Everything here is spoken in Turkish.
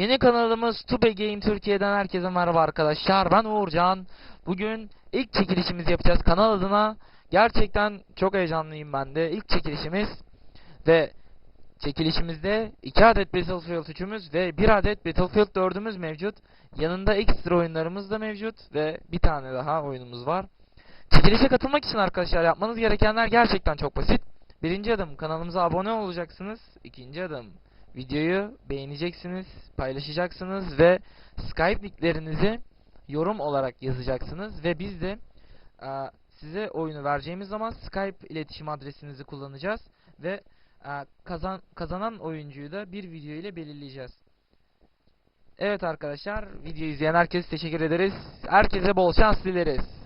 Yeni kanalımız Tube Game Türkiye'den herkese merhaba arkadaşlar. Ben Uğurcan. Bugün ilk çekilişimizi yapacağız kanal adına. Gerçekten çok heyecanlıyım ben de. İlk çekilişimiz ve çekilişimizde 2 adet Battlefield 3'ümüz ve 1 adet Battlefield 4'ümüz mevcut. Yanında ekstra oyunlarımız da mevcut ve bir tane daha oyunumuz var. Çekilişe katılmak için arkadaşlar yapmanız gerekenler gerçekten çok basit. Birinci adım kanalımıza abone olacaksınız. İkinci adım videoyu beğeneceksiniz, paylaşacaksınız ve Skype nicklerinizi yorum olarak yazacaksınız ve biz de size oyunu vereceğimiz zaman Skype iletişim adresinizi kullanacağız ve kazan kazanan oyuncuyu da bir video ile belirleyeceğiz. Evet arkadaşlar, videoyu izleyen herkese teşekkür ederiz. Herkese bol şans dileriz.